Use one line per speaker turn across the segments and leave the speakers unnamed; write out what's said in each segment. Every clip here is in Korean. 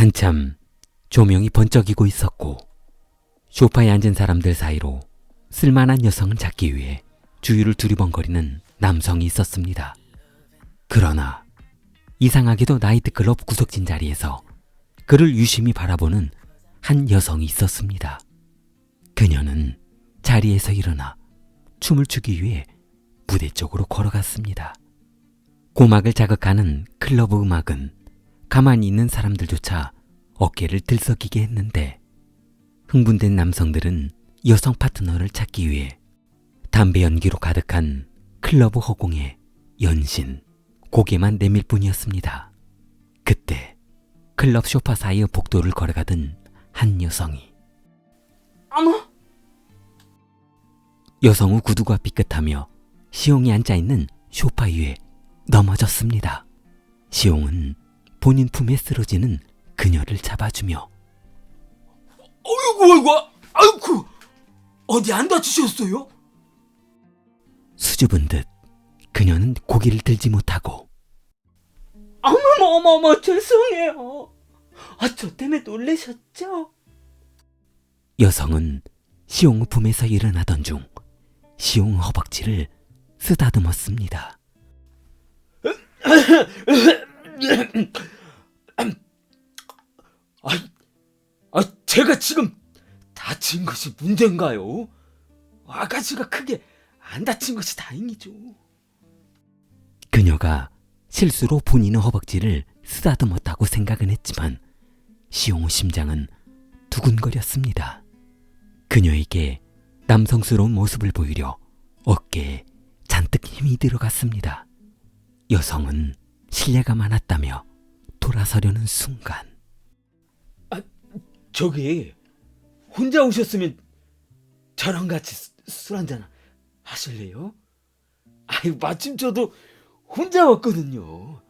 한참 조명이 번쩍이고 있었고 소파에 앉은 사람들 사이로 쓸만한 여성을 찾기 위해 주위를 두리번거리는 남성이 있었습니다. 그러나 이상하게도 나이트클럽 구석진 자리에서 그를 유심히 바라보는 한 여성이 있었습니다. 그녀는 자리에서 일어나 춤을 추기 위해 무대 쪽으로 걸어갔습니다. 고막을 자극하는 클럽 음악은 가만히 있는 사람들조차 어깨를 들썩이게 했는데 흥분된 남성들은 여성 파트너를 찾기 위해 담배 연기로 가득한 클럽 허공에 연신 고개만 내밀 뿐이었습니다. 그때 클럽 쇼파 사이의 복도를 걸어가던 한 여성이
어머,
여성의 구두가 삐끗하며 시용이 앉아있는 쇼파 위에 넘어졌습니다. 시용은 본인 품에 쓰러지는 그녀를 잡아주며
어이구, 어이구, 아이고, 어디 안 다치셨어요?
수줍은 듯 그녀는 고개를 들지 못하고
어머머, 어머머, 죄송해요. 아, 저 때문에 놀라셨죠?
여성은 시용의 품에서 일어나던 중 시용의 허벅지를 쓰다듬었습니다.
아, 아, 제가 지금 다친 것이 문제인가요? 아가씨가 크게 안 다친 것이 다행이죠.
그녀가 실수로 본인의 허벅지를 쓰다듬었다고 생각은 했지만 시용의 심장은 두근거렸습니다. 그녀에게 남성스러운 모습을 보이려 어깨에 잔뜩 힘이 들어갔습니다. 여성은 신뢰가 많았다며 돌아서려는 순간
저기 혼자 오셨으면 저랑 같이 술 한잔 하실래요? 아유 마침 저도 혼자 왔거든요.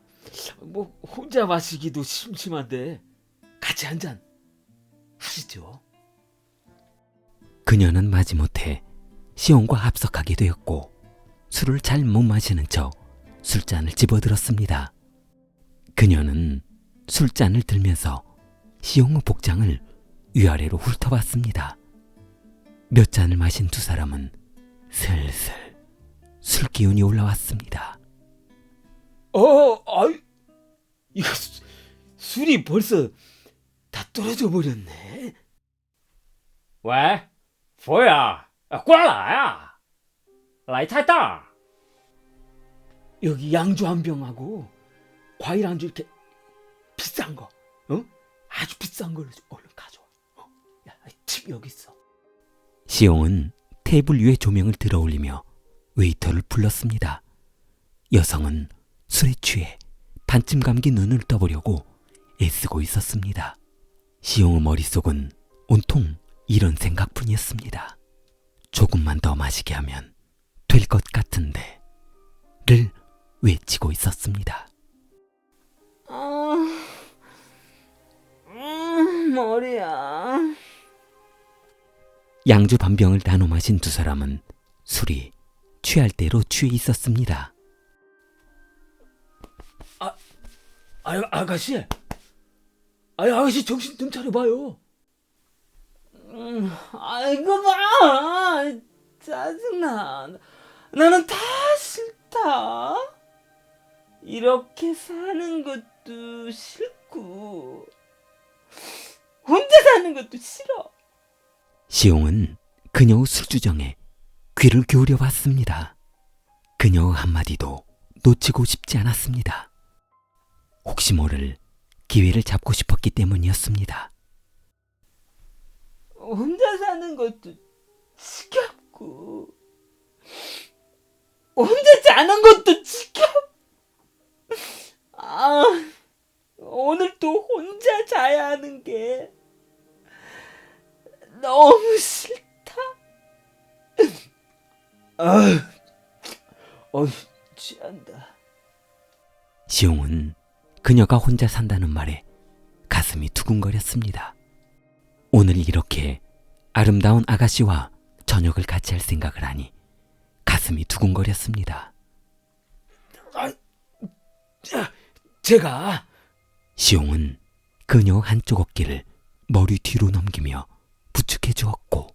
뭐 혼자 마시기도 심심한데 같이 한 잔 하시죠.
그녀는 마지못해 시온과 합석하게 되었고 술을 잘 못 마시는 척 술잔을 집어들었습니다. 그녀는 술잔을 들면서 시온의 복장을 위아래로 훑어봤습니다. 몇 잔을 마신 두 사람은 슬슬 술 기운이 올라왔습니다.
어, 아이, 이거 수, 술이 벌써 다 떨어져 버렸네.
왜? 뭐야? 아, 꼴라야? 라이 타다.
여기 양주 한 병하고 과일 안주 이렇게 비싼 거, 응? 아주 비싼 걸로 얼른 여기 있어.
시용은 테이블 위에 조명을 들어올리며 웨이터를 불렀습니다. 여성은 술에 취해 반쯤 감긴 눈을 떠보려고 애쓰고 있었습니다. 시용의 머릿속은 온통 이런 생각뿐이었습니다. 조금만 더 마시게 하면 될 것 같은데 를 외치고 있었습니다.
아, 음, 머리야.
양주 반병을 나눠 마신 두 사람은 술이 취할 대로 취해 있었습니다.
아, 아가씨. 아, 아가씨 정신 좀 차려봐요. 음, 아이고 봐. 짜증나. 나는 다 싫다. 이렇게 사는 것도 싫고 혼자 사는 것도 싫어.
시용은 그녀의 술주정에 귀를 기울여 봤습니다. 그녀의 한마디도 놓치고 싶지 않았습니다. 혹시 모를 기회를 잡고 싶었기 때문이었습니다.
혼자 사는 것도 지겹고 혼자 자는 것도 지겹. 아 오늘 또 혼자 자야 하는 게 너무 싫다. 아, 어, 취한다.
시용은 그녀가 혼자 산다는 말에 가슴이 두근거렸습니다. 오늘 이렇게 아름다운 아가씨와 저녁을 같이 할 생각을 하니 가슴이 두근거렸습니다.
아, 자, 제가
시용은 그녀 한쪽 어깨를 머리 뒤로 넘기며 부축해 주었고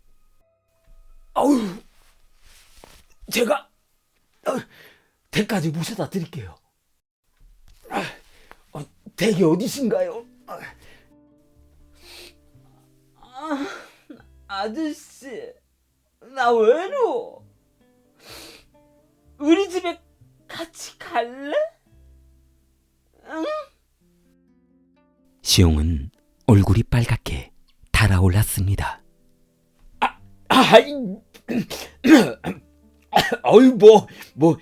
아우, 제가 어, 댁까지 모셔다 드릴게요. 아, 어, 댁이 어디신가요? 아, 아, 아저씨, 나 외로워. 우리 집에 같이 갈래?
시용은 얼굴이 빨갛게 달아올랐습니다.
아이, 어이 뭐, 뭐,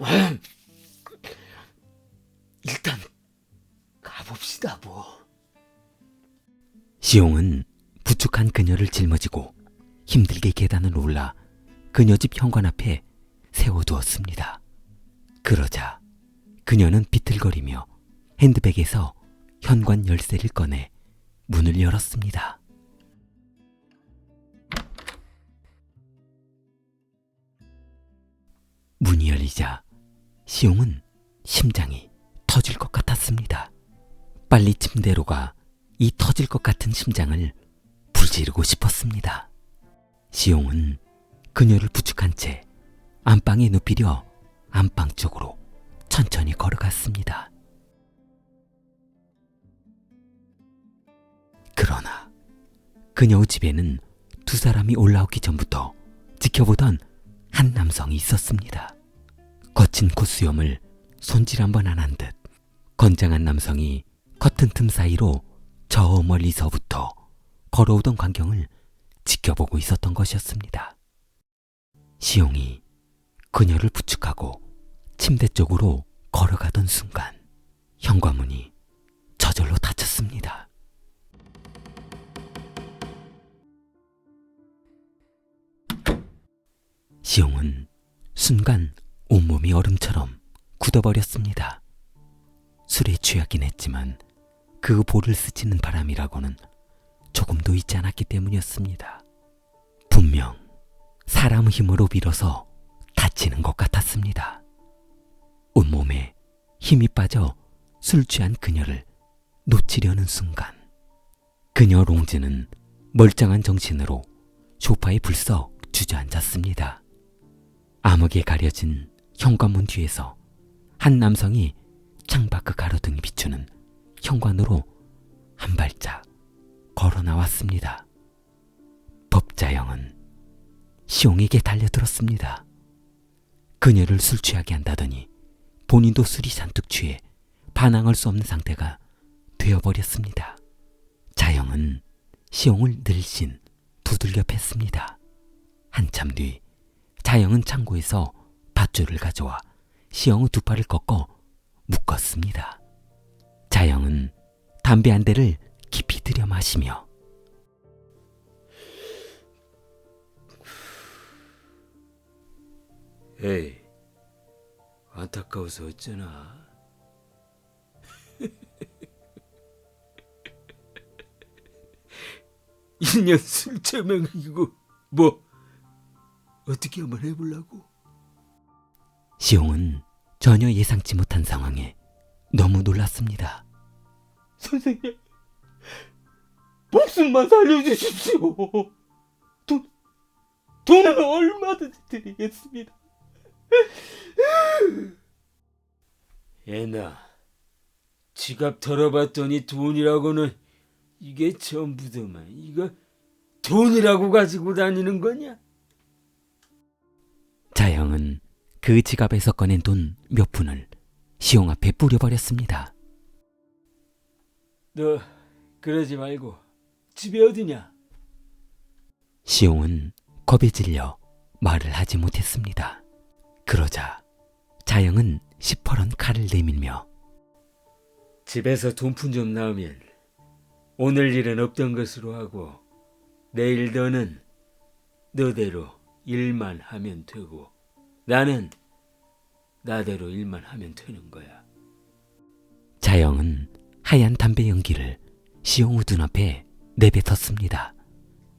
아, 일단 가봅시다 뭐.
시용은 부축한 그녀를 짊어지고 힘들게 계단을 올라 그녀 집 현관 앞에 세워두었습니다. 그러자 그녀는 비틀거리며 핸드백에서 현관 열쇠를 꺼내 문을 열었습니다. 문이 열리자 시용은 심장이 터질 것 같았습니다. 빨리 침대로 가 이 터질 것 같은 심장을 불지르고 싶었습니다. 시용은 그녀를 부축한 채 안방에 눕히려 안방 쪽으로 천천히 걸어갔습니다. 그러나 그녀 집에는 두 사람이 올라오기 전부터 지켜보던 한 남성이 있었습니다. 거친 콧수염을 손질 한 번 안 한 듯 건장한 남성이 커튼 틈 사이로 저 멀리서부터 걸어오던 광경을 지켜보고 있었던 것이었습니다. 시용이 그녀를 부축하고 침대 쪽으로 걸어가던 순간 현관문이 저절로 닫혔습니다. 시용은 순간 온몸이 얼음처럼 굳어버렸습니다. 술에 취하긴 했지만 그 볼을 스치는 바람이라고는 조금도 있지 않았기 때문이었습니다. 분명 사람 힘으로 밀어서 다치는 것 같았습니다. 온몸에 힘이 빠져 술 취한 그녀를 놓치려는 순간 그녀 롱즈는 멀쩡한 정신으로 소파에 불썩 주저앉았습니다. 암흑에 가려진 현관문 뒤에서 한 남성이 창밖의 가로등이 비추는 현관으로 한 발짝 걸어 나왔습니다. 법자영은 시용에게 달려들었습니다. 그녀를 술 취하게 한다더니 본인도 술이 잔뜩 취해 반항할 수 없는 상태가 되어버렸습니다. 자영은 시용을 늘씬 두들겨 팼습니다. 한참 뒤 자영은 창고에서 밧줄을 가져와 시영의 두 팔을 꺾어 묶었습니다. 자영은 담배 한 대를 깊이 들여 마시며
에이, 안타까워서 어쩌나. 인연 술제명이고 뭐 어떻게 한번 해보려고?
시용은 전혀 예상치 못한 상황에 너무 놀랐습니다.
선생님, 목숨만 살려주십시오. 돈, 돈은 얼마든지 드리겠습니다. 애나, 지갑 털어봤더니 돈이라고는 이게 전부더만 이거 돈이라고 가지고 다니는 거냐?
자영은 그 지갑에서 꺼낸 돈 몇 푼을 시용 앞에 뿌려버렸습니다.
너 그러지 말고 집이 어디냐?
시용은 겁에 질려 말을 하지 못했습니다. 그러자 자영은 시퍼런 칼을 내밀며
집에서 돈푼 좀 나오면 오늘 일은 없던 것으로 하고 내일 너는 너대로 일만 하면 되고 나는 나대로 일만 하면 되는 거야.
자영은 하얀 담배 연기를 시용의 눈앞에 내뱉었습니다.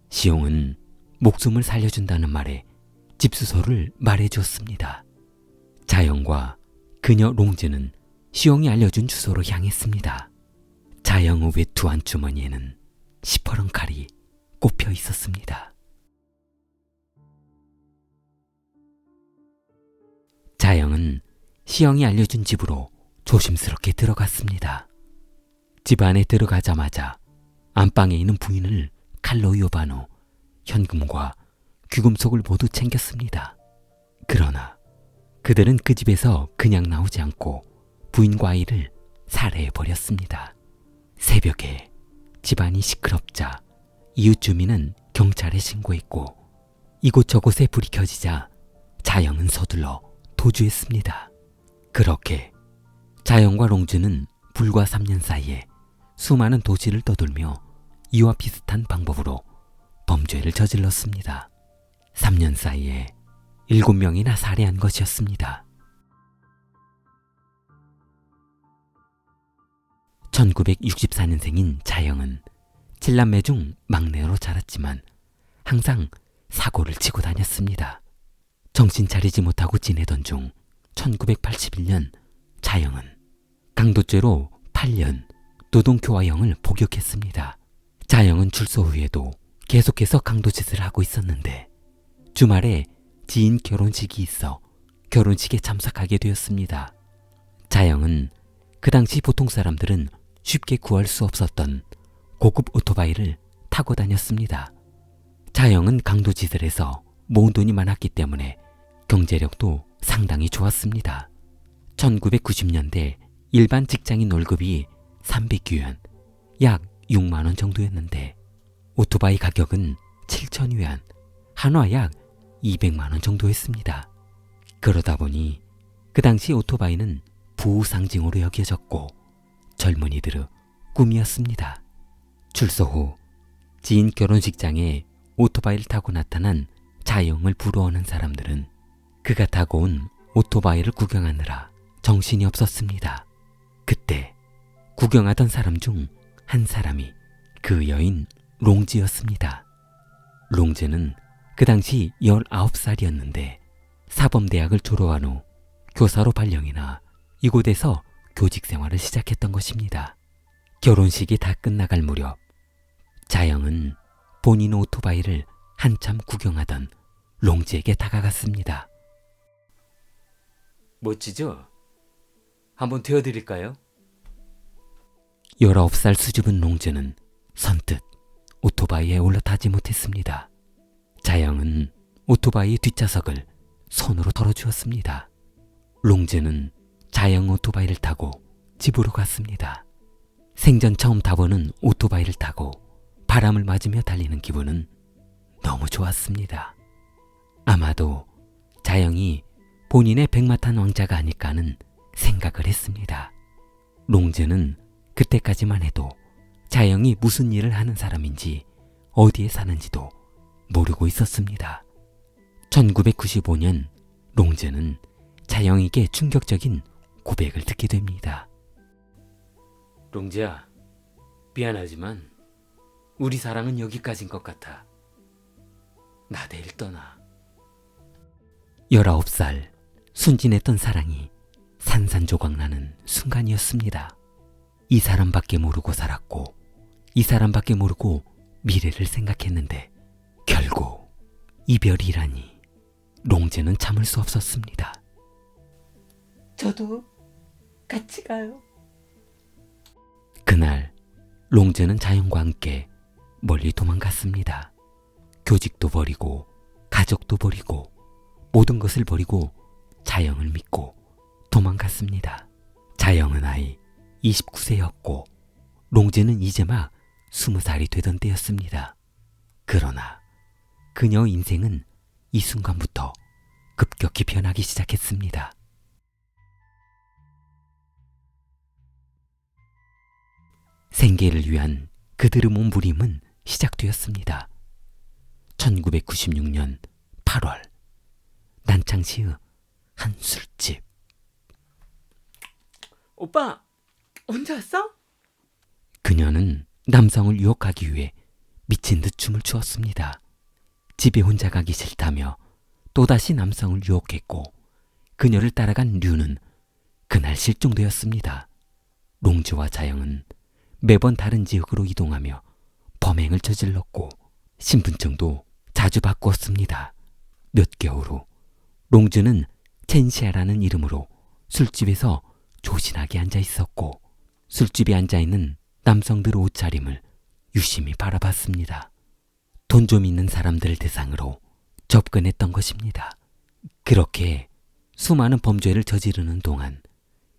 시용은 목숨을 살려준다는 말에 집수소를 말해주었습니다. 자영과 그녀 롱즈는 시용이 알려준 주소로 향했습니다. 자영의 외투 안주머니에는 시퍼런 칼이 꼽혀 있었습니다. 자영은 시영이 알려준 집으로 조심스럽게 들어갔습니다. 집 안에 들어가자마자 안방에 있는 부인을 칼로 요반 후 현금과 귀금속을 모두 챙겼습니다. 그러나 그들은 그 집에서 그냥 나오지 않고 부인과 아이를 살해해 버렸습니다. 새벽에 집안이 시끄럽자 이웃 주민은 경찰에 신고했고 이곳저곳에 불이 켜지자 자영은 서둘러 도주했습니다. 그렇게 자영과 롱주는 불과 3년 사이에 수많은 도시를 떠돌며 이와 비슷한 방법으로 범죄를 저질렀습니다. 3년 사이에 7명이나 살해한 것이었습니다. 1964년생인 자영은 칠남매 중 막내로 자랐지만 항상 사고를 치고 다녔습니다. 정신 차리지 못하고 지내던 중 1981년 자영은 강도죄로 8년 노동교화형을 복역했습니다. 자영은 출소 후에도 계속해서 강도짓을 하고 있었는데 주말에 지인 결혼식이 있어 결혼식에 참석하게 되었습니다. 자영은 그 당시 보통 사람들은 쉽게 구할 수 없었던 고급 오토바이를 타고 다녔습니다. 자영은 강도짓을 해서 모은 돈이 많았기 때문에 경제력도 상당히 좋았습니다. 1990년대 일반 직장인 월급이 300유엔, 약 6만원 정도였는데 오토바이 가격은 7,000유엔, 한화 약 200만원 정도였습니다. 그러다 보니 그 당시 오토바이는 부우 상징으로 여겨졌고 젊은이들의 꿈이었습니다. 출소 후 지인 결혼식장에 오토바이를 타고 나타난 자영을 부러워하는 사람들은 그가 타고 온 오토바이를 구경하느라 정신이 없었습니다. 그때 구경하던 사람 중 한 사람이 그 여인 롱지였습니다. 롱지는 그 당시 19살이었는데 사범대학을 졸업한 후 교사로 발령이나 이곳에서 교직 생활을 시작했던 것입니다. 결혼식이 다 끝나갈 무렵 자영은 본인 오토바이를 한참 구경하던 롱지에게 다가갔습니다.
멋지죠? 한번 되어드릴까요?
19살 수줍은 롱즈는 선뜻 오토바이에 올라타지 못했습니다. 자영은 오토바이 뒷좌석을 손으로 덜어주었습니다. 롱즈는 자영 오토바이를 타고 집으로 갔습니다. 생전 처음 타보는 오토바이를 타고 바람을 맞으며 달리는 기분은 너무 좋았습니다. 아마도 자영이 본인의 백마탄 왕자가 아닐까 하는 생각을 했습니다. 롱즈는 그때까지만 해도 자영이 무슨 일을 하는 사람인지 어디에 사는지도 모르고 있었습니다. 1995년 롱즈는 자영에게 충격적인 고백을 듣게 됩니다.
롱지야, 미안하지만 우리 사랑은 여기까지인 것 같아. 나 내일 떠나.
19살 순진했던 사랑이 산산조각 나는 순간이었습니다. 이 사람밖에 모르고 살았고 이 사람밖에 모르고 미래를 생각했는데 결국 이별이라니 롱제는 참을 수 없었습니다.
저도 같이 가요.
그날 롱제는 자연과 함께 멀리 도망갔습니다. 교직도 버리고 가족도 버리고 모든 것을 버리고 자영을 믿고 도망갔습니다. 자영은 아이 29세였고 롱제는 이제 막 20살이 되던 때였습니다. 그러나 그녀 인생은 이 순간부터 급격히 변하기 시작했습니다. 생계를 위한 그들의 몸부림은 시작되었습니다. 1996년 8월 난창시의 한 술집
오빠 언제 왔어?
그녀는 남성을 유혹하기 위해 미친 듯 춤을 추었습니다. 집에 혼자 가기 싫다며 또다시 남성을 유혹했고 그녀를 따라간 류는 그날 실종되었습니다. 롱주와 자영은 매번 다른 지역으로 이동하며 범행을 저질렀고 신분증도 자주 바꾸었습니다. 몇 개월 후 롱즈는 첸시아라는 이름으로 술집에서 조신하게 앉아 있었고 술집에 앉아 있는 남성들 옷차림을 유심히 바라봤습니다. 돈 좀 있는 사람들 대상으로 접근했던 것입니다. 그렇게 수많은 범죄를 저지르는 동안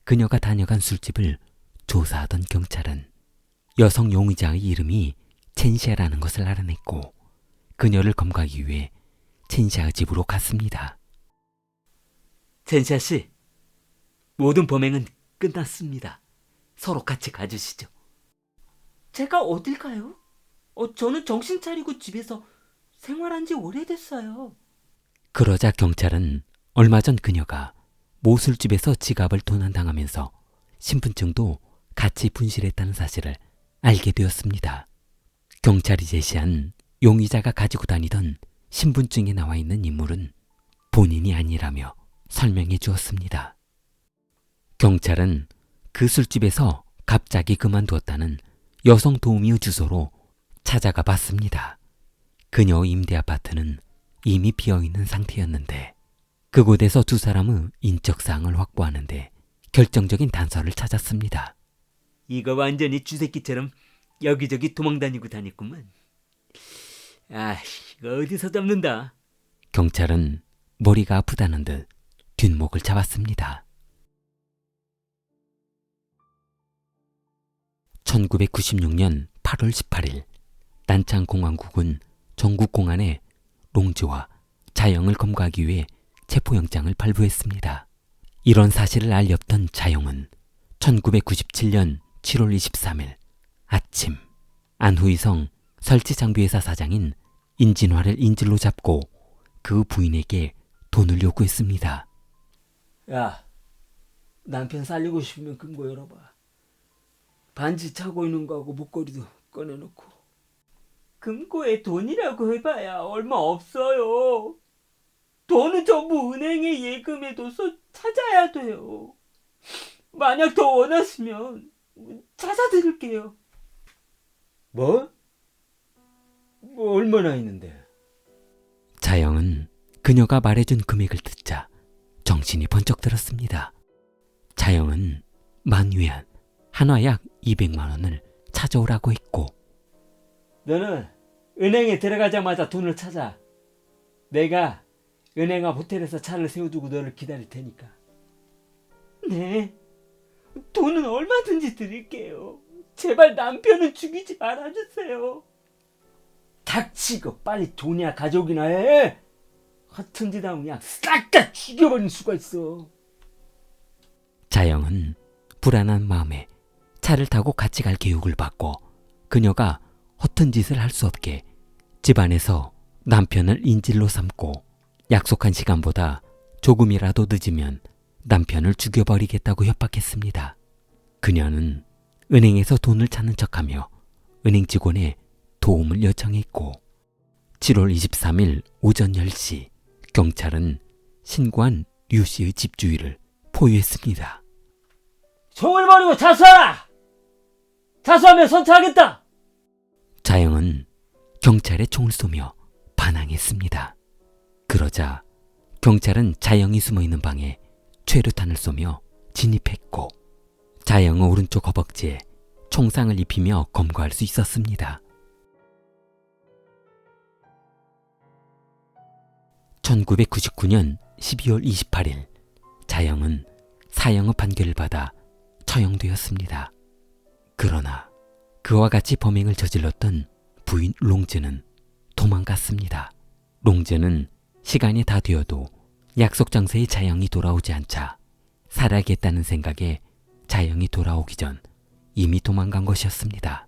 그녀가 다녀간 술집을 조사하던 경찰은 여성 용의자의 이름이 첸시아라는 것을 알아냈고 그녀를 검거하기 위해 첸시아의 집으로 갔습니다. 첸시아 씨, 모든 범행은 끝났습니다. 서로 같이 가주시죠.
제가 어딜 가요? 어, 저는 정신 차리고 집에서 생활한 지 오래됐어요.
그러자 경찰은 얼마 전 그녀가 모술집에서 지갑을 도난당하면서 신분증도 같이 분실했다는 사실을 알게 되었습니다. 경찰이 제시한 용의자가 가지고 다니던 신분증에 나와 있는 인물은 본인이 아니라며 설명해 주었습니다. 경찰은 그 술집에서 갑자기 그만두었다는 여성 도우미의 주소로 찾아가 봤습니다. 그녀의 임대 아파트는 이미 비어 있는 상태였는데 그곳에서 두 사람의 인적사항을 확보하는데 결정적인 단서를 찾았습니다. 이거 완전히 쥐새끼처럼 여기저기 도망다니고 다녔구만. 아, 이거 어디서 잡는다? 경찰은 머리가 아프다는 듯 뒷목을 잡았습니다. 1996년 8월 18일 난창공항국은 전국공안에 롱즈와 자영을 검거하기 위해 체포영장을 발부했습니다. 이런 사실을 알렸던 자영은 1997년 7월 23일 아침 안후이성 설치장비회사 사장인 인진화를 인질로 잡고 그 부인에게 돈을 요구했습니다.
야, 남편 살리고 싶으면 금고 열어봐. 반지 차고 있는 거하고 목걸이도 꺼내놓고. 금고에 돈이라고 해봐야 얼마 없어요. 돈은 전부 은행에 예금해둬서 찾아야 돼요. 만약 더 원하시면 찾아드릴게요. 뭐? 뭐 얼마나 있는데?
자영은 그녀가 말해준 금액을 듣자 정신이 번쩍 들었습니다. 자영은 만위안 한화 약 200만 원을 찾아오라고 했고
너는 은행에 들어가자마자 돈을 찾아. 내가 은행 앞 호텔에서 차를 세워두고 너를 기다릴 테니까. 네. 돈은 얼마든지 드릴게요. 제발 남편은 죽이지 말아주세요. 닥치고 빨리 돈이나 가져오기나 해. 같은 짓 하면 그냥 싹 다 죽여버릴 수가 있어.
자영은 불안한 마음에 차를 타고 같이 갈 계획을 받고 그녀가 허튼 짓을 할 수 없게 집안에서 남편을 인질로 삼고 약속한 시간보다 조금이라도 늦으면 남편을 죽여버리겠다고 협박했습니다. 그녀는 은행에서 돈을 찾는 척하며 은행 직원의 도움을 요청했고 7월 23일 오전 10시 경찰은 신고한 류 씨의 집 주위를 포위했습니다.
총을 버리고 자수하라! 자수하면 선처하겠다!
자영은 경찰에 총을 쏘며 반항했습니다. 그러자 경찰은 자영이 숨어 있는 방에 최루탄을 쏘며 진입했고 자영의 오른쪽 허벅지에 총상을 입히며 검거할 수 있었습니다. 1999년 12월 28일 자영은 사형의 판결을 받아 처형되었습니다. 그러나 그와 같이 범행을 저질렀던 부인 롱즈는 도망갔습니다. 롱즈는 시간이 다 되어도 약속 장소에 자영이 돌아오지 않자 살아야겠다는 생각에 자영이 돌아오기 전 이미 도망간 것이었습니다.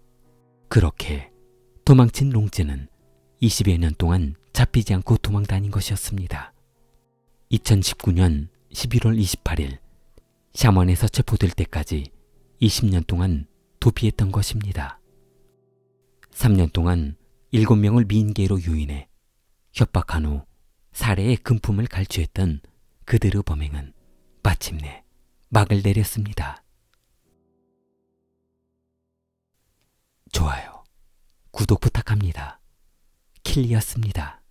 그렇게 도망친 롱즈는 20여 년 동안 잡히지 않고 도망 다닌 것이었습니다. 2019년 11월 28일 샤먼에서 체포될 때까지 20년 동안 도피했던 것입니다. 3년 동안 7명을 미인계로 유인해 협박한 후 살해의 금품을 갈취했던 그들의 범행은 마침내 막을 내렸습니다. 구독 부탁합니다. 킬리였습니다.